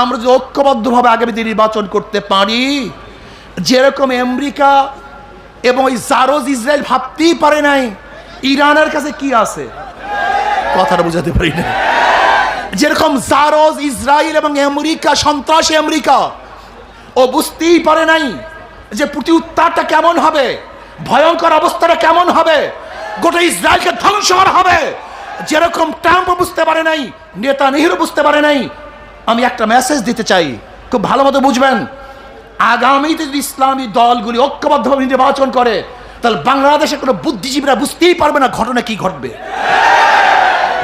আমরা যদি ঐক্যবদ্ধভাবে আগামীতে নির্বাচন করতে পারি, যেরকম আমেরিকা এবং ওই জারোজ ইসরায়েল ভাবতেই পারে নাই, ইরানের কাছে কি আছে? কথাটা বুঝাতে পারি না যেরকম জারোজ ইসরায়েল এবং আমেরিকা, সন্ত্রাসী আমেরিকা, ও বুঝতেই পারে নাই যে প্রতি উত্তারটা কেমন হবে, ভয়ঙ্কর অবস্থাটা কেমন হবে, গোটা ইসরায়েলকে ধ্বংস করা হবে। যেরকম ট্রাম্প বুঝতে পারে নাই নেতা নেহরু বুঝতে পারে নাই আমি একটা মেসেজ দিতে চাই। খুব ভালো মতো বুঝবেন। আগামীতে যদি ইসলামী দলগুলি ঐক্যবদ্ধভাবে নির্বাচন করে, তাহলে বাংলাদেশে কোনো বুদ্ধিজীবীরা বুঝতেই পারবে না ঘটনা কি ঘটবে।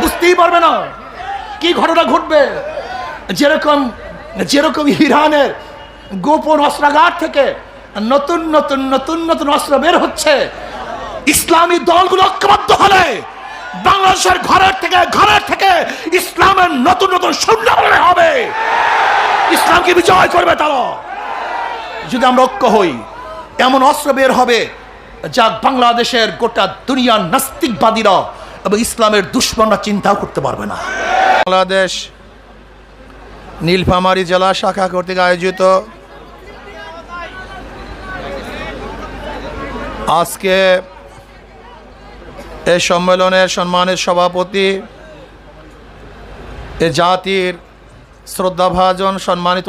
বুঝতেই পারবে না কি ঘটনা ঘটবে। যেরকম যেরকম ইরানের গোপন অস্ত্রাগার থেকে নতুন নতুন নতুন নতুন অস্ত্র বের হচ্ছে, ইসলামী দলগুলো ঐক্যবদ্ধ হলে বাংলাদেশের ঘরের থেকে ঘরের থেকে ইসলামের নতুন নতুন শূন্য হবে। ইসলামকে বিজয় করবে তারা। যদি আমরা ঐক্য হই, এমন অস্ত্র বের হবে যা বাংলাদেশের গোটা দুনিয়ার নাস্তিকবাদীরা এবং ইসলামের দুশ্মনরা চিন্তাও করতে পারবে না। বাংলাদেশ নীলফামারী জেলা শাখা কর্তৃক আয়োজিত আজকে এই সম্মেলনের সম্মানের সভাপতি এ জাতির শ্রদ্ধাভাজন সম্মানিত